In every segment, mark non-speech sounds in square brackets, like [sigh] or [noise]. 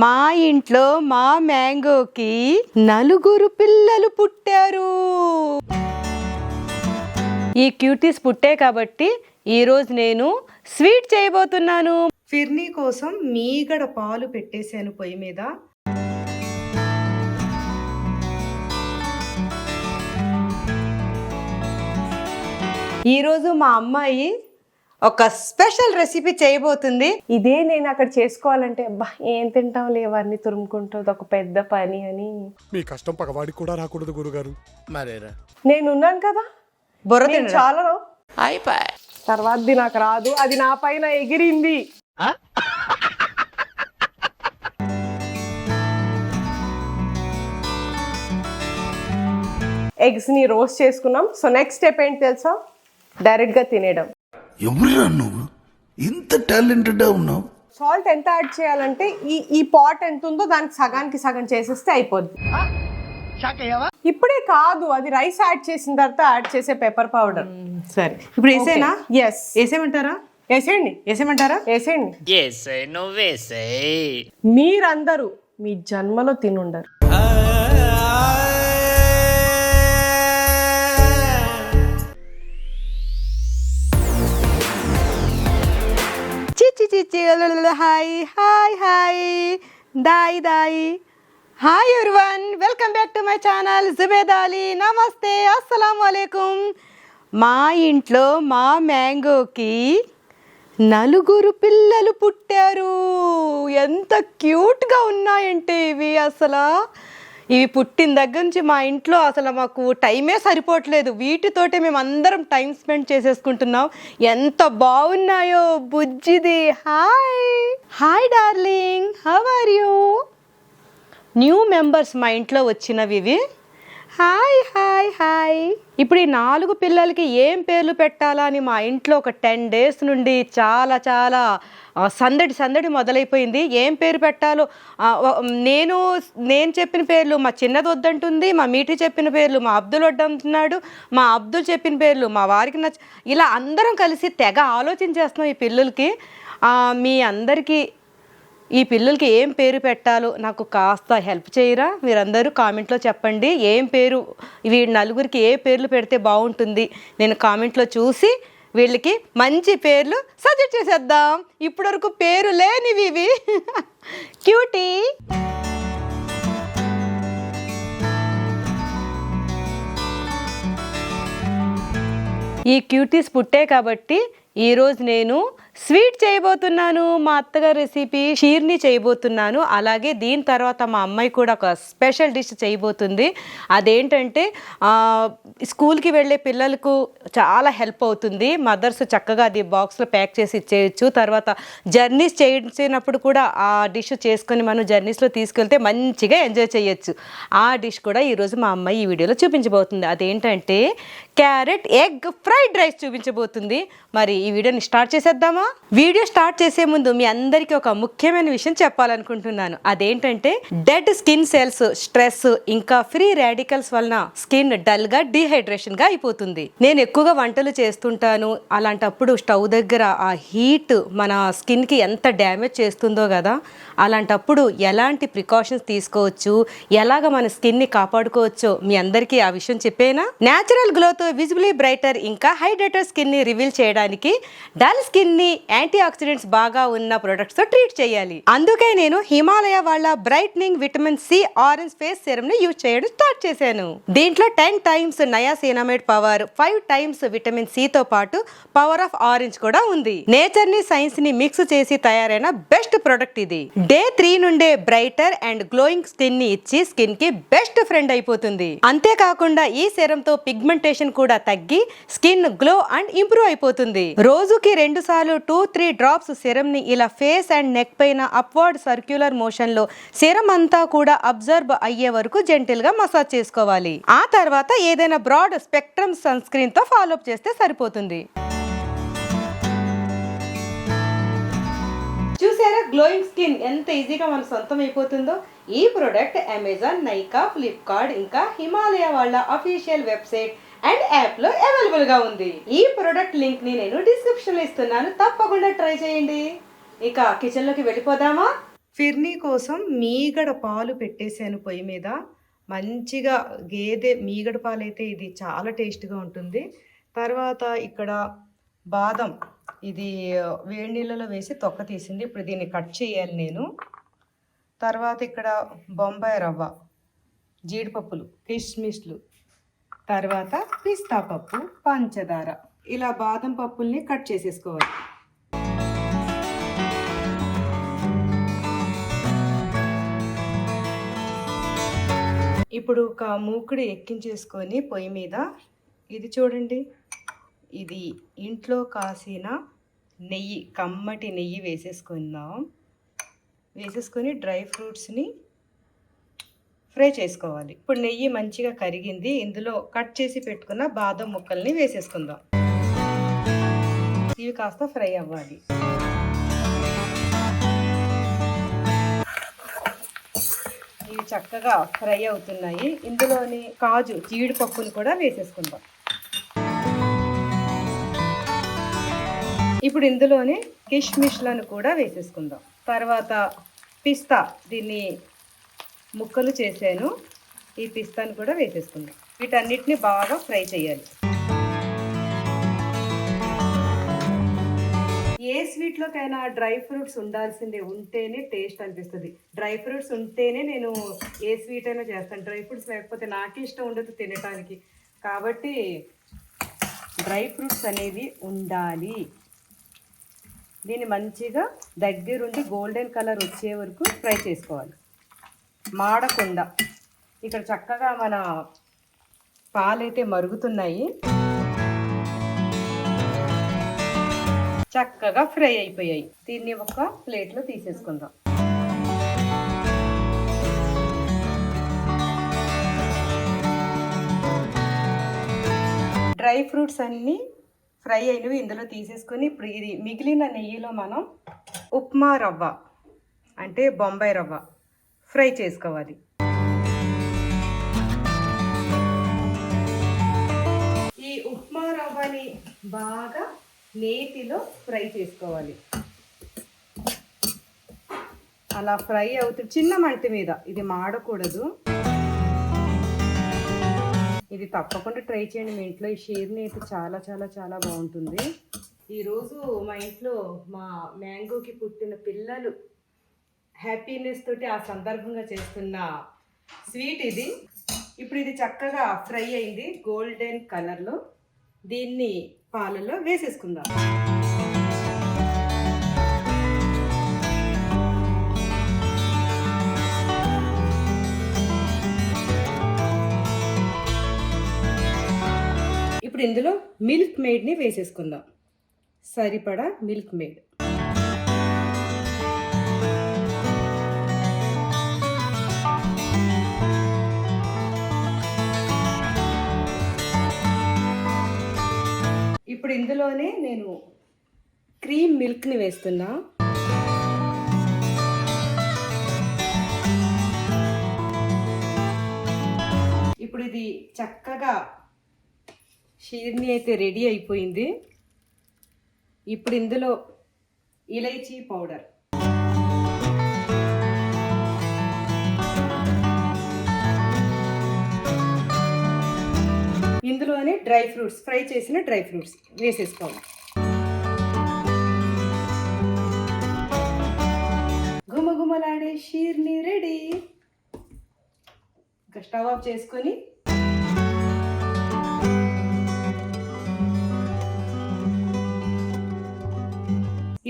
మా ఇంట్లో మా మ్యాంగోకి నలుగురు పిల్లలు పుట్టారు. ఈ క్యూటీస్ పుట్టే కాబట్టి ఈరోజు నేను స్వీట్ చేయబోతున్నాను. ఫిర్నీ కోసం మీగడ పాలు పెట్టేశాను పొయ్యి మీద. ఈరోజు మా అమ్మాయి ఒక స్పెషల్ రెసిపీ చేయబోతుంది. ఇదే నేను అక్కడ చేసుకోవాలంటే అబ్బా ఏం తింటాం లేవన్నీ తురుముకుంటుంది ఒక పెద్ద పని అని. మీ కష్టం పగవాడికి కూడా రాకూడదు గురుగారు. మరేరా? నేను ఉన్నాను కదా? బుర్ర నేను తినరా? చాలా అయిపోయి. తర్వాతది నాకు రాదు అది నా పైన ఎగిరింది. ఎగ్స్ని రోస్ట్ చేసుకున్నాం. సో నెక్స్ట్ స్టెప్ ఏంటి తెలుసా? డైరెక్ట్గా తినేయడం. ఎవరురా నువ్వు? ఇంత టాలెంటెడ్ ఉన్నావు? సాల్ట్ ఎంత యాడ్ చేయాలంటే ఈ ఈ పాట్ ఎంత ఉందో దానికి సగానికి సగం చేసేస్తే అయిపోద్ది. ఇప్పుడే కాదు అది రైస్ యాడ్ చేసిన తర్వాత యాడ్ చేసే పెప్పర్ పౌడర్. సరే. ఇప్పుడు వేసేనా? ఎస్ వేసేమంటారా వేసేయండి. వేసేమంటారా వేసేయండి. నువ్వేసై మీరందరూ మీ జన్మలో తినుండరు. చిచ్చి హాయ్ హాయ్ హాయ్. దాయి దాయి. Hi everyone welcome back to my channel Zubeda Ali నమస్తే అస్సలం వాలేకుమ్ మా ఇంట్లో మా మ్యాంగోకి నలుగురు పిల్లలు పుట్టారు. ఎంత క్యూట్గా ఉన్నాయంటే ఇవి అసలు. ఇవి పుట్టిన దగ్గర నుంచి మా ఇంట్లో అసలు మాకు టైమే సరిపోవట్లేదు. వీటితోటే మేము అందరం టైం స్పెండ్ చేసేసుకుంటున్నాం. ఎంత బాగున్నాయో బుజ్జిది. Hi. Hi darling. How are you? New members మా ఇంట్లో వచ్చినవి ఇవి. Hi hi hi. ఇప్పుడు ఈ నాలుగు పిల్లలకి ఏం పేర్లు పెట్టాలా అని మా ఇంట్లో ఒక టెన్ డేస్ నుండి చాలా చాలా సందడి సందడి మొదలైపోయింది. ఏం పేరు పెట్టాలో నేను నేను చెప్పిన పేర్లు మా చిన్నది వద్దంటుంది మా మీటి చెప్పిన పేర్లు మా అబ్దుల్ వద్దంటున్నాడు మా అబ్దుల్ చెప్పిన పేర్లు మా వారికి నచ్చ ఇలా అందరం కలిసి తెగ ఆలోచించేస్తున్నాం ఈ పిల్లలకి. మీ అందరికీ ఈ పిల్లలకి ఏం పేరు పెట్టాలో నాకు కాస్త హెల్ప్ చేయరా? మీరందరూ కామెంట్లో చెప్పండి. ఏం పేరు వీడి నలుగురికి ఏ పేర్లు పెడితే బాగుంటుంది? నేను కామెంట్లో చూసి వీళ్ళకి మంచి పేర్లు సజెస్ట్ చేసేద్దాం. ఇప్పటివరకు పేరు లేనివి ఇవి. [laughs] క్యూటీ. ఈ క్యూటీస్ పుట్టే కాబట్టి ఈరోజు నేను స్వీట్ చేయబోతున్నాను మా అత్తగారి రెసిపీ షీర్ని చేయబోతున్నాను అలాగే దీని తర్వాత మా అమ్మాయి కూడా ఒక స్పెషల్ డిష్ చేయబోతుంది. అదేంటంటే స్కూల్కి వెళ్ళే పిల్లలకు చాలా హెల్ప్ అవుతుంది. మదర్స్ చక్కగా అది బాక్స్లో ప్యాక్ చేసి ఇచ్చేయచ్చు. తర్వాత జర్నీస్ చేయించినప్పుడు కూడా ఆ డిష్ చేసుకొని మనం జర్నీస్లో తీసుకెళ్తే మంచిగా ఎంజాయ్ చేయొచ్చు. ఆ డిష్ కూడా ఈరోజు మా అమ్మాయి ఈ వీడియోలో చూపించబోతుంది. అదేంటంటే క్యారెట్ ఎగ్ ఫ్రైడ్ రైస్ చూపించబోతుంది. మరి ఈ వీడియోని స్టార్ట్ చేసేద్దామా? వీడియో స్టార్ట్ చేసే ముందు మీ అందరికీ ఒక ముఖ్యమైన విషయం చెప్పాలనుకుంటున్నాను. అదేంటంటే డెడ్ స్కిన్ సెల్స్ స్ట్రెస్ ఇంకా ఫ్రీ రాడికల్స్ వలన స్కిన్ డల్గా డిహైడ్రేషన్గా అయిపోతుంది. నేను ఎక్కువగా వంటలు చేస్తుంటాను. అలాంటప్పుడు స్టవ్ దగ్గర ఆ హీట్ మన స్కిన్కి ఎంత డ్యామేజ్ చేస్తుందో కదా అలాంటప్పుడు ఎలాంటి ప్రికాషన్స్ తీసుకోవచ్చు ఎలాగ మన స్కిన్ని కాపాడుకోవచ్చో మీ అందరికీ ఆ విషయం చెప్పేనా? నేచురల్ గ్లోత్ విజిబిలీ బ్రైటర్ ఇంకా హైడ్రేటర్ స్కిన్ని రివీల్ చేయడానికి డల్ స్కిన్ని యాంటీ ఆక్సిడెంట్స్ బాగా ఉన్న ప్రొడక్ట్స్తో ట్రీట్ చేయాలి. అందుకే నేను హిమాలయ వాళ్ళ brightening vitamin C orange face సెరమ్ని use చేయడం స్టార్ట్ చేశాను. దీంట్లో ten times niacinamide power five times vitamin C తో పాటు పవర్ ఆఫ్ ఆరెంజ్ కూడా ఉంది. నేచర్ని సైన్స్ని మిక్స్ చేసి తయారైన బెస్ట్ ప్రొడక్ట్ ఇది. డే త్రీ నుండే బ్రైటర్ అండ్ గ్లోయింగ్ స్కిన్ని ఇచ్చి స్కిన్కి బెస్ట్ ఫ్రెండ్ అయిపోతుంది. అంతేకాకుండా ఈ సెరం తో పిగ్మెంటేషన్ కూడా తగ్గి స్కిన్ గ్లో అండ్ ఇంప్రూవ్ అయిపోతుంది. రోజుకి రెండు సార్లు టూ త్రీ డ్రాప్స్ సిరం ని ఇలా ఫేస్ అండ్ నెక్ పైన అప్వర్డ్ సర్క్యులర్ మోషన్లో సిరం అంతా కూడా అబ్జర్వ్ అయ్యే వరకు జెంటిల్గా మసాజ్ చేసుకోవాలి. ఆ తర్వాత ఏదైనా బ్రాడ్ స్పెక్ట్రమ్ సన్ స్క్రీన్తో ఫాలో అప్ చేస్తే సరిపోతుంది. చూసారా? గ్లోయింగ్ స్కిన్ ఎంత ఈజీగా మన సొంతం అయిపోతుందో? ఈ ప్రోడక్ట్ అమెజాన్ నైకా ఫ్లిప్కార్ట్ ఇంకా హిమాలయ వాళ్ళ అఫీషియల్ వెబ్సైట్ అండ్ యాప్లో అవైలబుల్గా ఉంది. ఈ ప్రోడక్ట్ లింక్ని నేను డిస్క్రిప్షన్లో ఇస్తున్నాను. తప్పకుండా ట్రై చేయండి. ఇక కిచెన్లోకి వెళ్ళిపోదామా? ఫిర్నీ కోసం మీగడ పాలు పెట్టేశాను పొయ్యి మీద. మంచిగా గేదె మీగడ పాలు అయితే ఇది చాలా టేస్ట్గా ఉంటుంది. తర్వాత ఇక్కడ బాదం ఇది వేడి నీళ్ళలో వేసి తొక్క తీసింది. ఇప్పుడు దీన్ని కట్ చేయాలి నేను. తర్వాత ఇక్కడ బొంబాయి రవ్వ జీడిపప్పులు కిస్మిస్లు తర్వాత పిస్తా పప్పు పంచదార. ఇలా బాదం పప్పుల్ని కట్ చేసేసుకోవాలి. ఇప్పుడు ఒక మూకుడు ఎక్కించేసుకొని పొయ్యి మీద ఇది చూడండి ఇది ఇంట్లో కాసిన నెయ్యి కమ్మటి నెయ్యి వేసేసుకుందాం. వేసేసుకొని డ్రై ఫ్రూట్స్ని ఫ్రై చేసుకోవాలి. ఇప్పుడు నెయ్యి మంచిగా కరిగింది. ఇందులో కట్ చేసి పెట్టుకున్న బాదం ముక్కల్ని వేసేసుకుందాం. ఇవి కాస్త ఫ్రై అవ్వాలి. ఇవి చక్కగా ఫ్రై అవుతున్నాయి. ఇందులోని కాజు జీడిపప్పుని కూడా వేసేసుకుందాం. ఇప్పుడు ఇందులోనే కిష్మిష్లను కూడా వేసేసుకుందాం. తర్వాత పిస్తా దీన్ని ముక్కలు చేశాను. ఈ పిస్తాను కూడా వేసేసుకుందాం. వీటన్నిటిని బాగా ఫ్రై చేయాలి. ఏ స్వీట్లోకైనా డ్రై ఫ్రూట్స్ ఉండాల్సిందే ఉంటేనే టేస్ట్ అనిపిస్తుంది. డ్రై ఫ్రూట్స్ ఉంటేనే నేను ఏ స్వీట్ అయినా చేస్తాను. డ్రై ఫ్రూట్స్ లేకపోతే నాకు ఇష్టం ఉండదు తినటానికి. కాబట్టి డ్రై ఫ్రూట్స్ అనేవి ఉండాలి. దీన్ని మంచిగా దగ్గరుండి గోల్డెన్ కలర్ వచ్చే వరకు ఫ్రై చేసుకోవాలి. మాడకుండా. ఇక్కడ చక్కగా మన పాలైతే మరుగుతున్నాయి. చక్కగా ఫ్రై అయిపోయాయి. దీన్ని ఒక ప్లేట్లో తీసేసుకుందాం. డ్రై ఫ్రూట్స్ అన్నీ ఫ్రై అయినవి ఇందులో తీసేసుకొని ఇప్పుడు ఇది మిగిలిన నెయ్యిలో మనం ఉప్మా రవ్వ అంటే బొంబాయి రవ్వ ఫ్రై చేసుకోవాలి. ఈ ఉప్మా రవ్వని బాగా నేతిలో ఫ్రై చేసుకోవాలి. అలా ఫ్రై అవుతుంది చిన్న మంట మీద ఇది మాడకూడదు. ఇది తప్పకుండా ట్రై చేయండి మీ ఇంట్లో ఈ షేర్ని అయితే చాలా చాలా చాలా బాగుంటుంది. ఈరోజు మా ఇంట్లో మా మ్యాంగోకి పుట్టిన పిల్లలు హ్యాపీనెస్ తోటి ఆ సందర్భంగా చేస్తున్న స్వీట్ ఇది. ఇప్పుడు ఇది చక్కగా ఫ్రై అయింది గోల్డెన్ కలర్లో దీన్ని పాలలో వేసేసుకుందాం. ఇప్పుడు ఇందులో మిల్క్ మేడ్ని వేసేసుకుందాం. సరిపడా మిల్క్ మేడ్ ఇప్పుడు ఇందులోనే నేను క్రీమ్ మిల్క్ని వేస్తున్నా. ఇప్పుడు ఇది చక్కగా షీర్ని అయితే రెడీ అయిపోయింది. ఇప్పుడు ఇందులో ఇలైచీ పౌడర్. ఇందులోనే డ్రై ఫ్రూట్స్ ఫ్రై చేసిన డ్రై ఫ్రూట్స్ వేసేసుకోవాలి. గుమగుమలాడే షీర్ని రెడీ. ఇంకా స్టవ్ ఆఫ్ చేసుకొని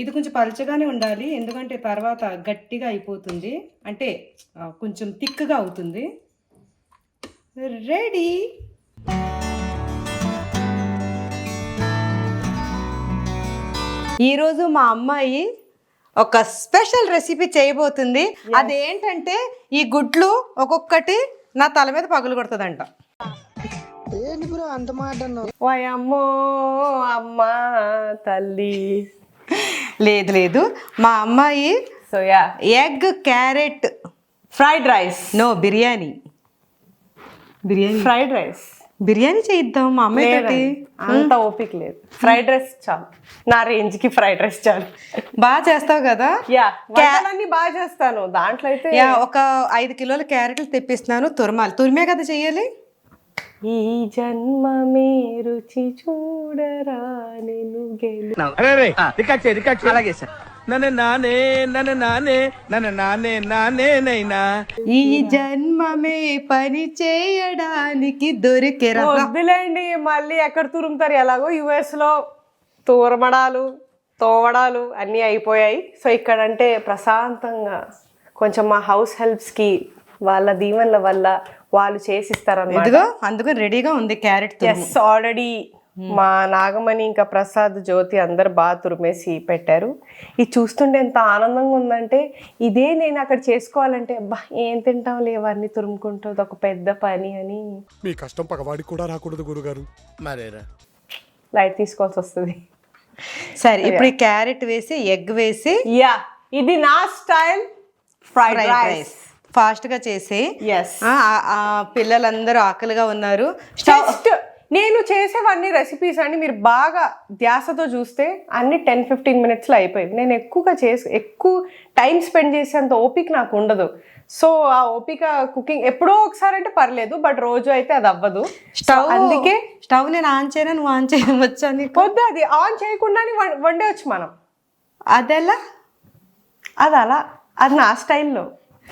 ఇది కొంచెం పలచగానే ఉండాలి ఎందుకంటే తర్వాత గట్టిగా అయిపోతుంది. అంటే కొంచెం థిక్గా అవుతుంది. రెడీ. ఈరోజు మా అమ్మాయి ఒక స్పెషల్ రెసిపీ చేయబోతుంది. అదేంటంటే ఈ గుడ్లు ఒక్కొక్కటి నా తల మీద పగులు కొడుతుందంట. అమ్మో అమ్మా తల్లి. లేదు లేదు. మా అమ్మాయి soya egg carrot fried rice no biryani. Biryani. Fried rice. Biryani చేయిద్దాం మా అమ్మాయి అంత ఓపిక లేదు. ఫ్రైడ్ రైస్ చాలు. నా రేంజ్కి ఫ్రైడ్ రైస్ చాలు. బాగా చేస్తావు కదా? యా వంటలన్నీ బాగా చేస్తాను. దాంట్లో అయితే యా ఒక ఐదు కిలోల క్యారెట్లు తెప్పిస్తున్నాను తురమాలి. తురిమే కదా చెయ్యాలి? ఈ జన్మమే రుచి చూడరా నేను గెలు అలాగే సార్. నన్ను నానే నన్ను నానే నన్ను నానే నానే నైనా. ఈ జన్మమే పని చేయడానికి దొరికెరా. వద్దులేండి మళ్ళీ ఎక్కడ తురుముతారు? ఎలాగో యుఎస్లో తూరమడాలు తోవడాలు అన్నీ అయిపోయాయి. సో ఇక్కడంటే ప్రశాంతంగా కొంచెం మా హౌస్ హెల్ప్స్కి వాళ్ళ దీవెనల వల్ల వాళ్ళు చేసిస్తారన్నమాట. ఇదిగో అందుకని రెడీగా ఉంది క్యారెట్ తురుము. ఎస్ ఆల్రెడీ మా నాగమణి ఇంకా ప్రసాద్ జ్యోతి అందరు బాగా తురిమేసి పెట్టారు. ఇది చూస్తుంటే ఎంత ఆనందంగా ఉందంటే ఇదే నేను అక్కడ చేసుకోవాలంటే అబ్బా ఏం తింటాం లేవన్నీ తురుముకుంటుంది ఒక పెద్ద పని అని. మీ కష్టం పగవాడికి కూడా రాకూడదు గురుగారు. మరేరా? లైట్ తీసుకోవాల్సి వస్తుంది. సరే ఇప్పుడు ఈ క్యారెట్ వేసి ఎగ్ వేసి యా ఇది నా style. Fried fried rice rice ఫాస్ట్గా చేసి పిల్లలందరూ ఆకలిగా ఉన్నారు. జస్ట్ నేను చేసేవన్నీ రెసిపీస్ అండి. మీరు బాగా ధ్యాసతో చూస్తే అన్ని టెన్ ఫిఫ్టీన్ మినిట్స్లో అయిపోయాయి నేను ఎక్కువగా చేసి ఎక్కువ టైం స్పెండ్ చేసేంత ఓపిక నాకు ఉండదు. సో ఆ ఓపిక కుకింగ్ ఎప్పుడో ఒకసారి అంటే పర్లేదు బట్ రోజు అయితే అది అవ్వదు. స్టవ్ అందుకే స్టవ్ నేను ఆన్ చేయను? నువ్వు ఆన్ చేయను వచ్చా నీకు? వద్దు అది. ఆన్ చేయకుండానే వం- వండేయచ్చు మనం. అదెలా? అది అలా అది నా స్టైల్లో.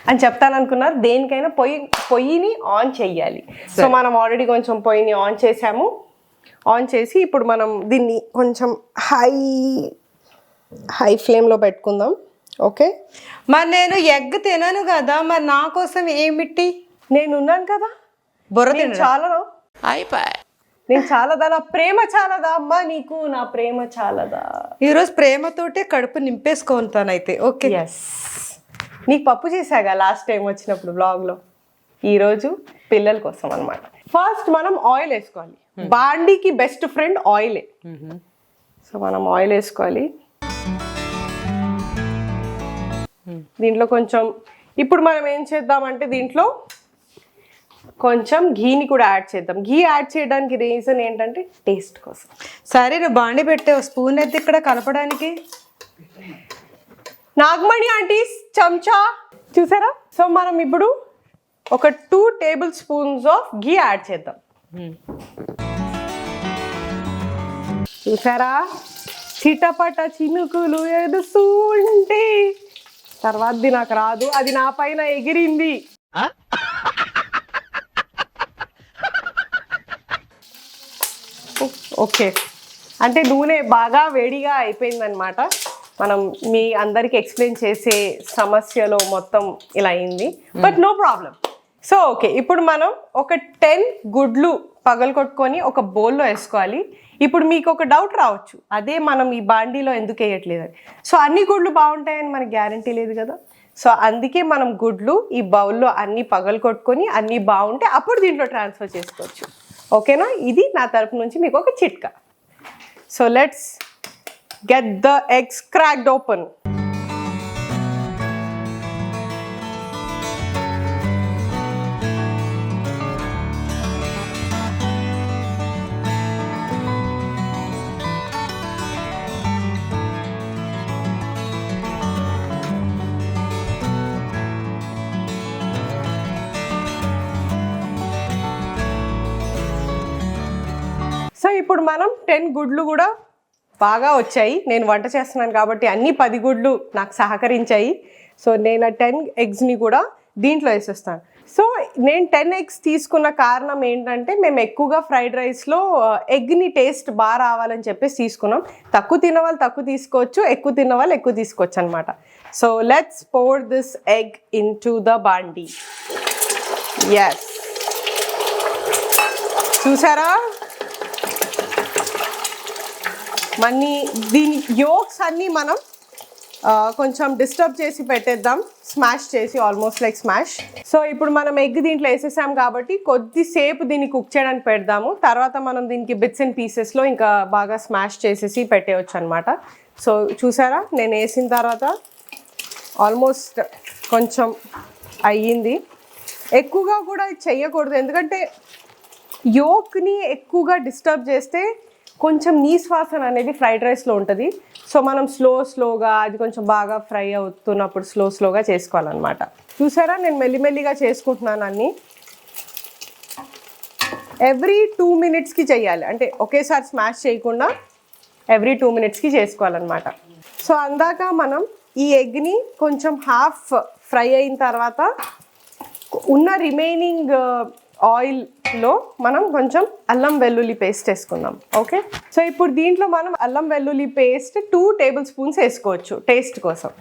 అని చెప్తాను అనుకున్నారు దేనికైనా పొయ్యి పొయ్యిని ఆన్ చెయ్యాలి. సో మనం ఆల్రెడీ కొంచెం పొయ్యిని ఆన్ చేసాము. ఆన్ చేసి ఇప్పుడు మనం దీన్ని కొంచెం హై హై ఫ్లేమ్లో పెట్టుకుందాం. ఓకే మరి నేను ఎగ్ తినను కదా మరి నా కోసం ఏమిటి నేను ఉన్నాను కదా. బుర్ర నేను? చాలా అయిపోయి నేను చాలదా? నా ప్రేమ చాలదా? అమ్మా నీకు నా ప్రేమ చాలదా? ఈరోజు ప్రేమతోటే కడుపు నింపేసుకుంటానైతే ఓకే ఎస్ నీకు పప్పు చేశాగా లాస్ట్ టైం వచ్చినప్పుడు బ్లాగ్లో ఈరోజు పిల్లల కోసం అన్నమాట. ఫస్ట్ మనం ఆయిల్ వేసుకోవాలి. బాండీకి బెస్ట్ ఫ్రెండ్ ఆయిలే సో మనం ఆయిల్ వేసుకోవాలి. దీంట్లో కొంచెం ఇప్పుడు మనం ఏం చేద్దామంటే దీంట్లో కొంచెం ఘీని కూడా యాడ్ చేద్దాం. ఘీ యాడ్ చేయడానికి రీజన్ ఏంటంటే టేస్ట్ కోసం. సరే నువ్వు బాండి పెట్టే స్పూన్ అయితే ఇక్కడ కలపడానికి నాగమణి ఆంటీస్ చెంచా చూసారా? సో మనం ఇప్పుడు ఒక two tablespoons of ghee add చేద్దాం. చూసారా? చిటపట చినుకులు ఎదుస్తూ తర్వాత తర్వాతది నాకు రాదు అది నా పైన ఎగిరింది. ఓకే. అంటే నూనె బాగా వేడిగా అయిపోయిందనమాట మనం మీ అందరికి ఎక్స్ప్లెయిన్ చేసే సమస్యలో మొత్తం ఇలా అయింది. But no problem so okay ఇప్పుడు మనం ఒక టెన్ గుడ్లు పగలు కొట్టుకొని ఒక బౌల్లో వేసుకోవాలి. ఇప్పుడు మీకు ఒక డౌట్ రావచ్చు. అదే మనం ఈ బాండీలో ఎందుకు వేయట్లేదని సో అన్ని గుడ్లు బాగుంటాయని మనకి గ్యారంటీ లేదు కదా. సో అందుకే మనం గుడ్లు ఈ బౌల్లో అన్ని పగలు కొట్టుకొని అన్ని బాగుంటే అప్పుడు దీంట్లో ట్రాన్స్ఫర్ చేసుకోవచ్చు. ఓకేనా ఇది నా తరపు నుంచి మీకు ఒక చిట్కా. So let's get the eggs cracked open. So ఇప్పుడు మనం టెన్ గుడ్లు కూడా బాగా వచ్చాయి. నేను వంట చేస్తున్నాను కాబట్టి అన్ని పది గుడ్లు నాకు సహకరించాయి. సో నేను ఆ టెన్ ఎగ్స్ని కూడా దీంట్లో వేసేస్తాను. సో నేను టెన్ ఎగ్స్ తీసుకున్న కారణం ఏంటంటే మేము ఎక్కువగా ఫ్రైడ్ రైస్లో ఎగ్ని టేస్ట్ బాగా రావాలని చెప్పేసి తీసుకున్నాం. తక్కువ తినవాళ్ళు తక్కువ తీసుకోవచ్చు ఎక్కువ తినవాళ్ళు ఎక్కువ తీసుకోవచ్చు అనమాట so let's pour this egg into the bandi yes చూసారా? మళ్ళీ దీని యోక్స్ అన్నీ మనం కొంచెం డిస్టర్బ్ చేసి పెట్టేద్దాం. స్మాష్ చేసి ఆల్మోస్ట్ లైక్ స్మాష్ సో ఇప్పుడు మనం ఎగ్ దీంట్లో వేసేసాం కాబట్టి కొద్దిసేపు దీన్ని కుక్ చేయడానికి పెడదాము. తర్వాత మనం దీనికి బిట్స్ అండ్ పీసెస్లో ఇంకా బాగా స్మాష్ చేసేసి పెట్టేయచ్చు అనమాట సో చూసారా? నేను వేసిన తర్వాత ఆల్మోస్ట్ కొంచెం అయ్యింది. ఎక్కువగా కూడా ఇది ఎందుకంటే యోక్ని ఎక్కువగా డిస్టర్బ్ చేస్తే కొంచెం నీ శ్వాసన అనేది ఫ్రైడ్ రైస్లో ఉంటుంది. సో మనం స్లో స్లోగా అది కొంచెం బాగా ఫ్రై అవుతున్నప్పుడు స్లో స్లోగా చేసుకోవాలన్నమాట. చూసారా? నేను మెల్లిమెల్లిగా చేసుకుంటున్నాను అన్నీ. ఎవ్రీ టూ మినిట్స్కి చేయాలి. అంటే ఒకేసారి స్మాష్ చేయకుండా ఎవ్రీ టూ మినిట్స్కి చేసుకోవాలన్నమాట. సో అందాక మనం ఈ ఎగ్ని కొంచెం హాఫ్ ఫ్రై అయిన తర్వాత ఉన్న రిమైనింగ్ ఆయిల్లో మనం కొంచెం అల్లం వెల్లుల్లి పేస్ట్ వేసుకుందాం ఓకే? సో ఇప్పుడు దీంట్లో మనం అల్లం వెల్లుల్లి పేస్ట్ టూ టేబుల్ స్పూన్స్ వేసుకోవచ్చు టేస్ట్ కోసం.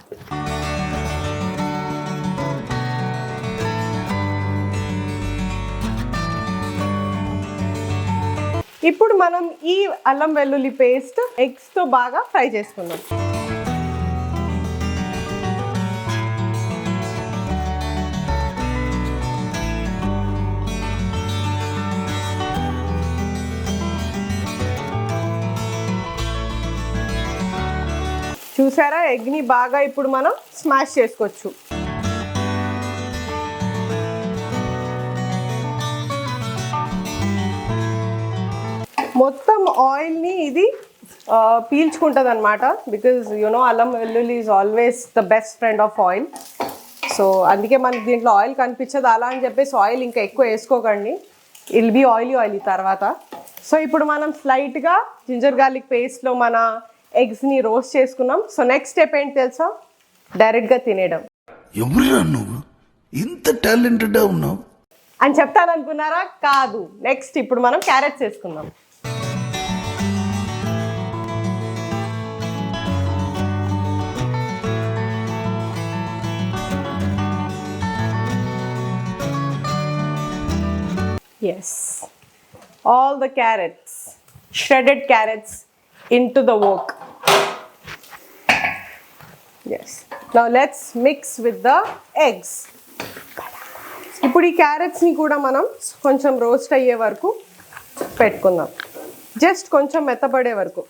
ఇప్పుడు మనం ఈ అల్లం వెల్లుల్లి పేస్ట్ ఎగ్స్తో బాగా ఫ్రై చేసుకుందాం. చూసారా? ఎగ్ని బాగా ఇప్పుడు మనం స్మాష్ చేసుకోవచ్చు. మొత్తం ఆయిల్ని ఇది పీల్చుకుంటుంది అనమాట because you know allam vellulli is always the best friend of oil so అందుకే మనకి దీంట్లో ఆయిల్ కనిపించదు. అలా అని చెప్పేసి ఆయిల్ ఇంకా ఎక్కువ వేసుకోకండి. ఇల్ బి ఆయిలీ ఆయిలీ తర్వాత. సో ఇప్పుడు మనం స్లైట్గా జింజర్ గార్లిక్ పేస్ట్లో మన ఎగ్స్ని రోస్ట్ చేసుకున్నాం. సో నెక్స్ట్ స్టెప్ ఏంటి తెలుసా? డైరెక్ట్గా తినేయడం. ఎవరురా నువ్వు? ఇంత టాలెంటెడ్ ఉన్నావు. అని చెప్తాననుకున్నారా కాదు. నెక్స్ట్ ఇప్పుడు మనం క్యారెట్స్ వేసుకుందాం yes all the carrots shredded carrots. Into the wok. Yes. Now let's mix with the eggs. ఇప్పుడు ఈ క్యారెట్స్ని కూడా మనం కొంచెం రోస్ట్ అయ్యే వరకు పెట్టుకుందాం. జస్ట్ కొంచెం మెత్తబడే వరకు.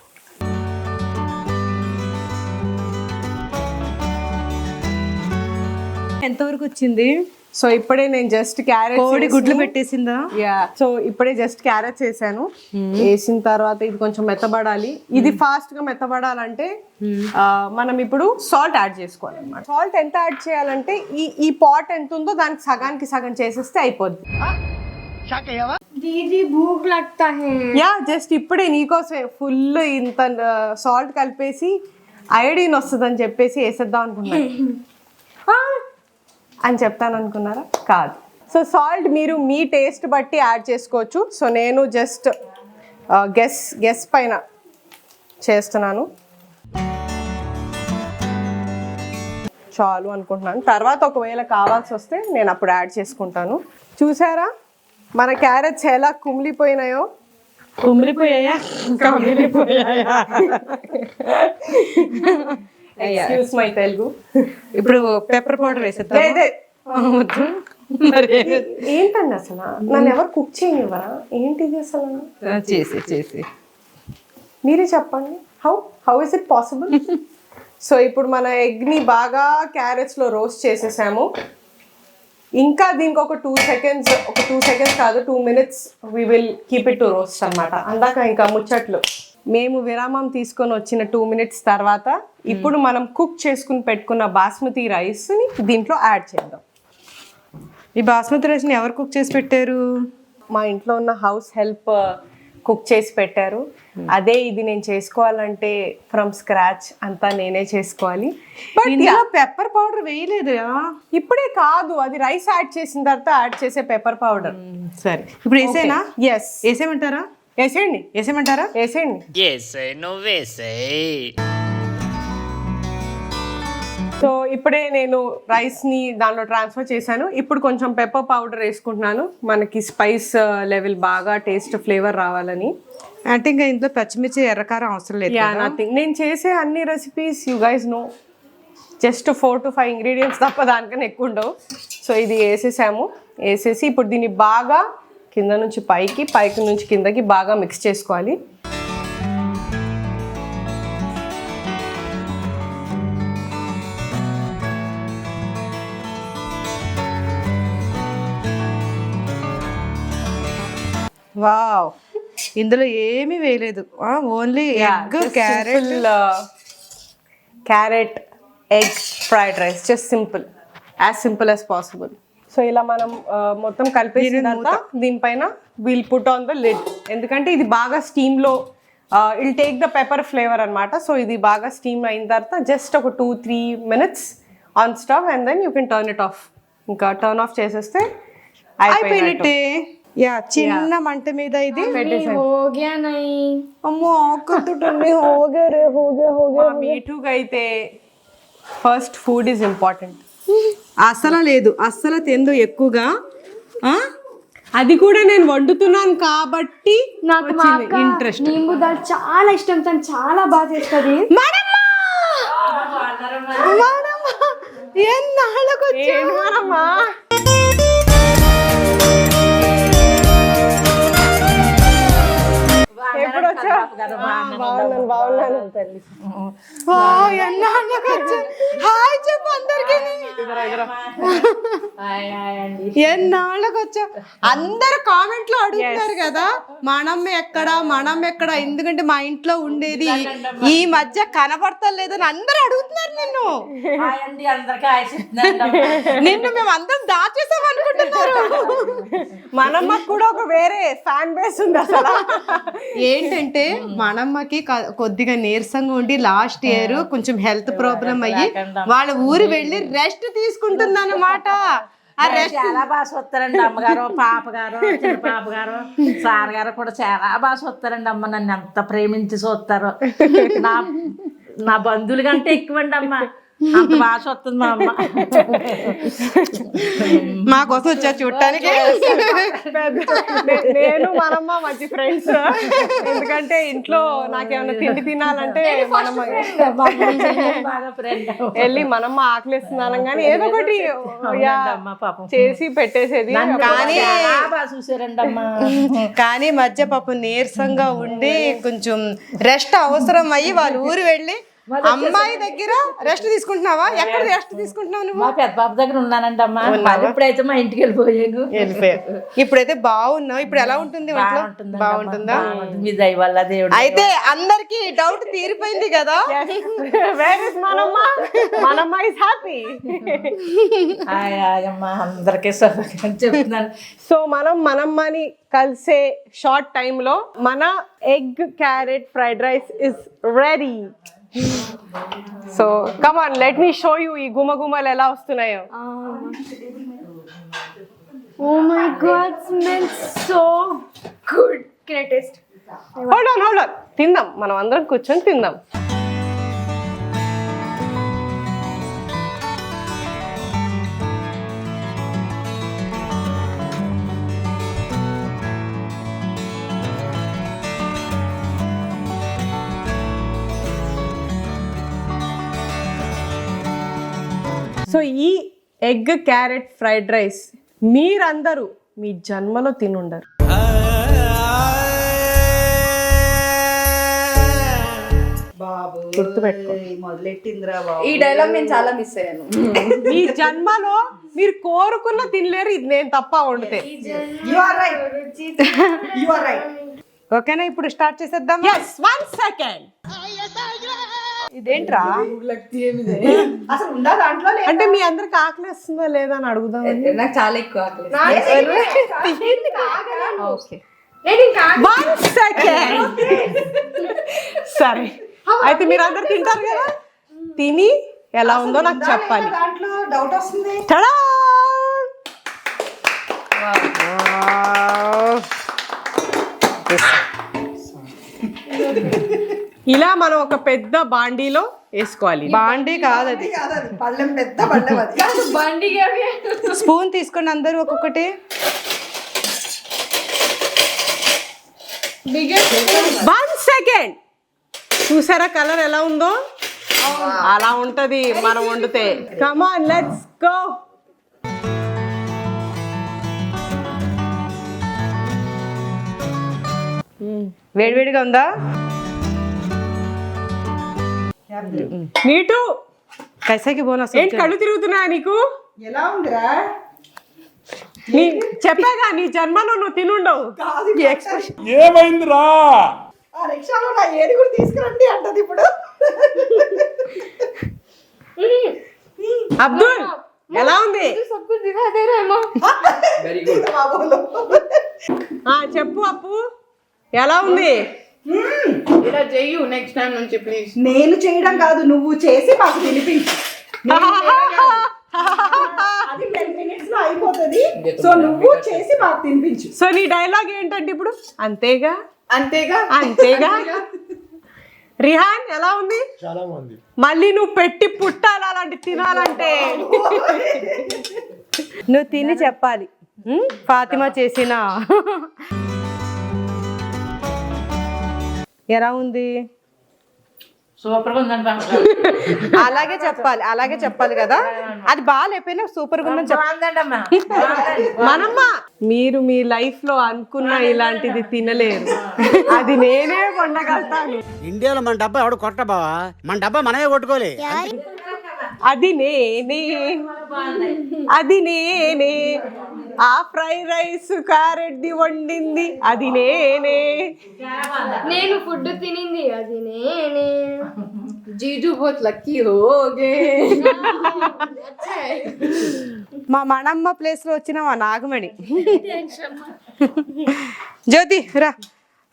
ఎంతవరకు వచ్చింది? సో ఇప్పుడే నేను జస్ట్ క్యారెట్ గుడ్లు పెట్టేసిందా? యా సో ఇప్పుడే జస్ట్ క్యారెట్ చేశాను. వేసిన తర్వాత ఇది కొంచెం మెత్తబడాలి. ఇది ఫాస్ట్గా మెత్తబడాలంటే మనం ఇప్పుడు సాల్ట్ యాడ్ చేసుకోవాలి అనమాట సాల్ట్ ఎంత యాడ్ చేయాలంటే ఈ ఈ పాట్ ఎంత ఉందో దానికి సగానికి సగం చేసేస్తే అయిపోద్ది. యా జస్ట్ ఇప్పుడే నీకోసం ఫుల్ ఇంత సాల్ట్ కలిపేసి అయోడిన్ అని చెప్పేసి వేసేద్దాం అనుకున్నాను [laughs] అని చెప్తాను అనుకున్నారా కాదు. సో సాల్ట్ మీరు మీ టేస్ట్ బట్టి యాడ్ చేసుకోవచ్చు. సో నేను జస్ట్ గెస్ గెస్ పైన చేస్తున్నాను. చాలు అనుకుంటున్నాను. తర్వాత ఒకవేళ కావాల్సి వస్తే నేను అప్పుడు యాడ్ చేసుకుంటాను. చూసారా? మన క్యారెట్స్ ఎలా కుమిలిపోయినాయో? కుమిలిపోయాయా? కమిలిపోయాయా? [laughs] ఎక్స్క్యూస్ మై తెలుగు ఇప్పుడు పెప్పర్ పౌడర్ వేసేద్దాం. వద్దు. మరి ఏంటండి అసలు? నన్ను ఎవరు కుక్ చేయనివ్వరా? ఏంటిది అసలు? చేసి చేసి. మీరే చెప్పండి. How how is it possible so ఇప్పుడు మన ఎగ్ని బాగా క్యారెట్స్లో రోస్ట్ చేసేసాము. ఇంకా దీనికి ఒక టూ సెకండ్స్ ఒక టూ సెకండ్స్ కాదు two minutes we will keep it to roast అన్నమాట. అందాక ఇంకా ముచ్చట్లు. మేము విరామం తీసుకొని వచ్చిన టూ మినిట్స్ తర్వాత ఇప్పుడు మనం కుక్ చేసుకుని పెట్టుకున్న బాస్మతి రైస్ని దీంట్లో యాడ్ చేద్దాం. ఈ బాస్మతి రైస్ని ఎవరు కుక్ చేసి పెట్టారు? మా ఇంట్లో ఉన్న హౌస్ హెల్ప్ కుక్ చేసి పెట్టారు. అదే ఇది నేను చేసుకోవాలంటే ఫ్రమ్ స్క్రాచ్ అంతా నేనే చేసుకోవాలి. బట్ పెప్పర్ పౌడర్ వేయలేదు? ఇప్పుడే కాదు అది రైస్ యాడ్ చేసిన తర్వాత యాడ్ చేసే పెప్పర్ పౌడర్ సరే. ఇప్పుడు వేసేనా? ఎస్ వేసేయమంటారా? వేసేయండి. వేసేయమంటారా? వేసేయండి. వేసేయ్. సో ఇప్పుడే నేను రైస్ని దానిలో ట్రాన్స్ఫర్ చేశాను. ఇప్పుడు కొంచెం పెప్పర్ పౌడర్ వేసుకుంటున్నాను. మనకి స్పైస్ లెవెల్ బాగా టేస్ట్ ఫ్లేవర్ రావాలని. అంటే ఇంకా ఇంట్లో పచ్చిమిర్చి ఎర్రకారం అవసరం లేదు యా కదా? నథింగ్ నేను చేసే అన్ని recipes you guys know just four to five ingredients తప్ప దానికన్నా ఎక్కువ ఉండవు. సో ఇది వేసేసాము. వేసేసి ఇప్పుడు దీన్ని బాగా కింద నుంచి పైకి పైకి నుంచి కిందకి బాగా మిక్స్ చేసుకోవాలి. వావ్! ఇందులో ఏమీ వేయలేదు. Only egg carrot. Carrot egg fried rice. Just simple as simple as possible so ఇలా మనం మొత్తం కలిపేసిన తర్వాత దీనిపైన will put on the lid ఎందుకంటే ఇది బాగా steam లో it'll take the pepper flavour అన్నమాట. సో ఇది బాగా స్టీమ్ అయిన తర్వాత జస్ట్ ఒక two three minutes on stove and then you can turn it off ఇంకా టర్న్ ఆఫ్ చేసేస్తే అయిపోయినట్టే. యా చిన్న మంట మీద ఇది. అమ్మో ఆకుతుంటుంది. హోగరే హోగే హోగే మా మీటుగా అయితే ఫస్ట్ ఫుడ్ ఈజ్ ఇంపార్టెంట్ అస్సలు లేదు. అస్సలు తిందు ఎక్కువగా. ఆ? అది కూడా నేను వండుతున్నాను కాబట్టి నాకు మా అక్క interest. నింబు దాల్ చాలా ఇష్టం. తను చాలా బాగా చేస్తుంది! ఎప్పుడు వచ్చా బాగున్నాను బాగున్నాను? హాయ్ చెప్పు అందరికి. ఎన్నాళ్ళకు వచ్చా అందరు కామెంట్లో అడుగుతారు కదా మనం ఎక్కడ మనం ఎక్కడ? ఎందుకంటే మా ఇంట్లో ఉండేది ఈ మధ్య కనబడతలేదని అందరూ అడుగుతున్నారు నిన్ను. నిన్ను మేము అందరం దాచేసాం అనుకుంటున్నారు. [laughs] మనమ్మకు కూడా ఒక వేరే ఫ్యాన్ బేస్ ఉంది అసలు. ఏంటంటే [laughs] మనమ్మకి క- కొద్దిగా నీరసంగా ఉండి లాస్ట్ ఇయర్ కొంచెం హెల్త్ ప్రాబ్లం అయ్యి వాళ్ళ ఊరు వెళ్ళి రెస్ట్ తీసుకుంటుందన్నమాట. ఆ రెస్ట్ చాలా బాగా చూస్తారండి అమ్మగారు పాప గారు చిన్న పాప గారు సార్ గారు కూడా చాలా బాగా చూస్తారండి అమ్మ. నన్ను ఎంత ప్రేమించి చూస్తారు. నా నా బంధువుల కంటే ఎక్కువండి అమ్మ. అంత బాగా చూస్తుంది మా అమ్మ. మా కోసం వచ్చారు చూడటానికి. నేను మనమ్మ మంచి ఫ్రెండ్స్ ఎందుకంటే ఇంట్లో నాకేమైనా తిండి తినాలంటే మనమ్మ [laughs] బాగా ఫ్రెండ్ వెళ్ళి మనమ్మ ఆకలిస్తున్నాను కానీ ఏదో ఒకటి యా, అమ్మ పాపం. చేసి పెట్టేసేది. కానీ కానీ మధ్య పాపం నీరసంగా ఉండి కొంచెం రెస్ట్ అవసరం అయ్యి వాళ్ళ ఊరు వెళ్ళి అమ్మాయి దగ్గర రెస్ట్ తీసుకుంటున్నావా? ఎక్కడ రెస్ట్ తీసుకుంటున్నావు నువ్వు? మా పెద్ద పాప దగ్గర ఉన్నానండి అమ్మ మరి ఇప్పుడైతే మా ఇంటికి వెళ్ళిపోయాను. ఇప్పుడైతే బాగున్నావు. ఇప్పుడు ఎలా ఉంటుంది బాగుంటుందా. మీ దయ వల్ల దేవుడు అయితే అందరికి డౌట్ తీరిపోయింది కదా? వేర్ ఇస్ మనమ్మ మనమ్మ ఇస్ హ్యాపీ హాయ్ హాయ్ అమ్మ. అందరికీ చెప్తున్నాను. సో మనం మనమ్మని కలిసే షార్ట్ టైంలో మన egg carrot fried rice is ready so come on let me show you ఈ గుమగుమలు ఎలా వస్తున్నాయో. ఓ my god smell so good taste hold on hold on తిందాం. మనం అందరం కూర్చొని తిందాం. సో ఈ ఎగ్ క్యారెట్ ఫ్రైడ్ రైస్ మీరందరూ మీ జన్మలో తినుండరు. గుర్తుపెట్టుకో. ఈ డైలాగ్ నేను చాలా మిస్ అయ్యాను. ఈ జన్మలో మీరు కోరుకున్న తినలేరు ఇది నేను తప్ప వండితే. ఓకేనా ఇప్పుడు స్టార్ట్ చేసేద్దాం ఎస్ వన్ సెకండ్ ఇదేంట్రా? అసలు ఉందా దాంట్లో. అంటే మీ అందరికి ఆకలిస్తుందా లేదా అని అడుగుదాం. నాకు చాలా ఎక్కువ ఆకలి ఓకే. వన్ సెకండ్ సరే. అయితే మీరు అందరు తింటారు కదా? తిని ఎలా ఉందో నాకు చెప్పాలి. దాంట్లో? డౌట్ వస్తుంది. తడా! ఇలా మనం ఒక పెద్ద బాండీలో వేసుకోవాలి. బాండీ కాదు అది. పళ్ళెం పెద్ద పళ్ళెం అది. స్పూన్ తీసుకోండి అందరూ ఒక్కొక్కటి. One second. చూసారా కలర్ ఎలా ఉందో? అలా ఉంటది మనం వండితే. కమాన్ లెట్స్ గో వేడివేడిగా ఉందా? నీటు! కైసాకి బోనస్ ఏంటి కళ్ళు తిరుగుతున్నాయా నీకు? ఎలా ఉందిరా? నీ చెప్పాగా నీ జన్మలో నువ్వు తినుండవు. ఏమైందిరా? ఆ రిక్షాలో నా ఏడుగురు తీసుకురండి అంటది ఇప్పుడు. అబ్దుల్ ఎలా ఉంది? [laughs] చెప్పు అప్పు. ఎలా ఉంది? ఇలా చెయ్యు నెక్స్ట్ టైం నుంచి ప్లీజ్ నేను చేయడం కాదు నువ్వు చేసి మాకు తినిపించు. నేను చేయడం కాదు. అది టెన్ మినిట్స్లో అయిపోతుంది. సో నువ్వు చేసి మాకు తినిపించు. సో నీ డైలాగ్ ఏంటంటే ఇప్పుడు? అంతేగా? అంతేగా? అంతేగా? రిహాన్ ఎలా ఉంది? చాలా మంది మళ్ళీ నువ్వు పెట్టి పుట్టాలి అలాంటి తినాలంటే. [laughs] నువ్వు తిని చెప్పాలి? ఫాతిమా చేసిన. ఎలా ఉంది? ఉందండి అమ్మగారు అలాగే చెప్పాలి అలాగే చెప్పాలి కదా? అది బాగాలేకపోయినా సూపర్గా ఉందని చెప్పాలి మనమ్మ! మీరు మీ లైఫ్లో అనుకున్న ఇలాంటిది తినలేరు. అది నేనే వండగలుగుతాను. ఇండియాలో మన డబ్బా ఎవడు కొట్ట బావా? మన డబ్బా మనమే కొట్టుకోలే అది నేనే అది నేనే. ఆ ఫ్రై రైస్ క్యారెట్ ది వండింది. అది నేనే. నేను ఫుడ్ తినింది అది నేనే. జీజు బహుత్ లక్కీ హోగే మా మనమ్మ ప్లేస్లో వచ్చిన మా నాగమణి. జ్యోతి రా.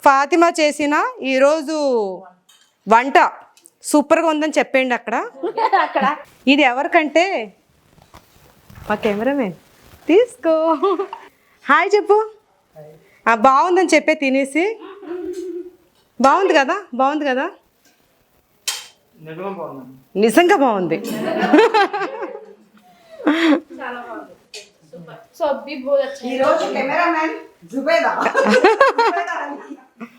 ఫాతిమా చేసిన ఈరోజు వంట సూపర్గా ఉందని చెప్పండి అక్కడ. అక్కడ. ఇది ఎవరికంటే? మా కెమెరామెన్. తీసుకో. హాయ్ చెప్పు. బాగుందని చెప్పే తినేసి. బాగుంది కదా? బాగుంది కదా? నిజంగా బాగుంది. ఈరోజు జుబేదా? [laughs]